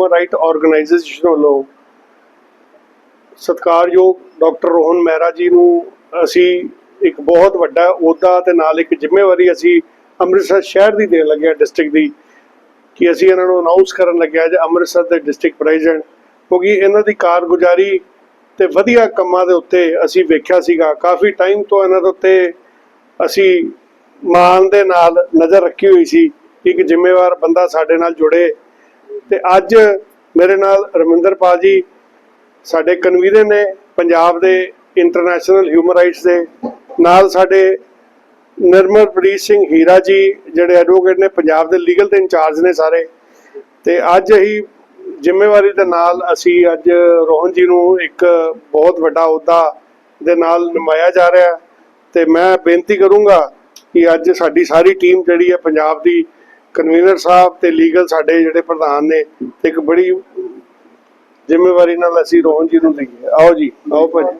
Human right organisation ਵੱਲੋਂ ਸਤਿਕਾਰਯੋਗ doctor Rohan Mehra ji ਨੂੰ ਅਸੀਂ ਇੱਕ ਬਹੁਤ ਵੱਡਾ ਅਹੁਦਾ ਤੇ ਨਾਲ ਇੱਕ ਜ਼ਿੰਮੇਵਾਰੀ ਅਸੀਂ ਅੰਮ੍ਰਿਤਸਰ ਸ਼ਹਿਰ ਦੀ ਦੇਣ ਲੱਗੇ ਡਿਸਟ੍ਰਿਕਟ ਦੀ, ਕਿ ਅਸੀਂ ਇਹਨਾਂ ਨੂੰ ਅਨਾਉਂਸ ਕਰਨ ਲੱਗਿਆ ਜੇ ਅੰਮ੍ਰਿਤਸਰ ਦੇ ਡਿਸਟ੍ਰਿਕਟ ਪ੍ਰੈਜ਼ੀਡੈਂਟ ਕਿਉਂਕਿ ਇਹਨਾਂ ਦੀ ਕਾਰਗੁਜ਼ਾਰੀ ਤੇ ਵਧੀਆ ਕੰਮਾਂ ਦੇ ਉੱਤੇ ਅਸੀਂ ਵੇਖਿਆ ਸੀਗਾ। ਕਾਫੀ ਟਾਈਮ ਤੋਂ ਇਹਨਾਂ ਦੇ ਉੱਤੇ ਅਸੀਂ ਮਾਨ ਦੇ ਨਾਲ ਨਜ਼ਰ ਰੱਖੀ ਹੋਈ ਸੀ ਕਿ ਇੱਕ ਜ਼ਿੰਮੇਵਾਰ ਬੰਦਾ ਸਾਡੇ ਨਾਲ ਜੁੜੇ। ਤੇ ਅੱਜ ਮੇਰੇ ਨਾਲ ਰਮਿੰਦਰਪਾਲ ਜੀ ਸਾਡੇ ਕਨਵੀਨਰ ਨੇ ਪੰਜਾਬ ਦੇ ਇੰਟਰਨੈਸ਼ਨਲ ਹਿਊਮਨ ਰਾਈਟਸ ਦੇ, ਨਾਲ ਸਾਡੇ ਨਿਰਮਲਪ੍ਰੀਤ ਸਿੰਘ ਹੀਰਾ ਜੀ ਜਿਹੜੇ ਐਡਵੋਕੇਟ ਨੇ ਪੰਜਾਬ ਦੇ ਲੀਗਲ ਦੇ ਇੰਚਾਰਜ ਨੇ ਸਾਰੇ। ਤੇ ਅੱਜ ਹੀ ਜ਼ਿੰਮੇਵਾਰੀ ਦੇ ਨਾਲ ਅਸੀਂ ਅੱਜ ਰੋਹਨ ਜੀ ਨੂੰ ਇੱਕ ਬਹੁਤ ਵੱਡਾ ਅਹੁਦਾ ਦੇ ਨਾਲ ਨਿਮਾਇਆ ਜਾ ਰਿਹਾ। ਤੇ ਮੈਂ ਬੇਨਤੀ ਕਰੂੰਗਾ ਕਿ ਅੱਜ ਸਾਡੀ ਸਾਰੀ ਟੀਮ ਜਿਹੜੀ ਹੈ ਪੰਜਾਬ ਦੀ ਕਨਵੀਨਰ ਸਾਹਿਬ ਤੇ ਲੀਗਲ ਸਾਡੇ ਜਿਹੜੇ ਪ੍ਰਧਾਨ ਨੇ ਇੱਕ ਬੜੀ ਜ਼ਿੰਮੇਵਾਰੀ ਨਾਲ ਅਸੀਂ ਰੋਹਨ ਜੀ ਨੂੰ ਦਈਏ। ਆਓ ਜੀ, ਆਓ ਭਾਜੀ।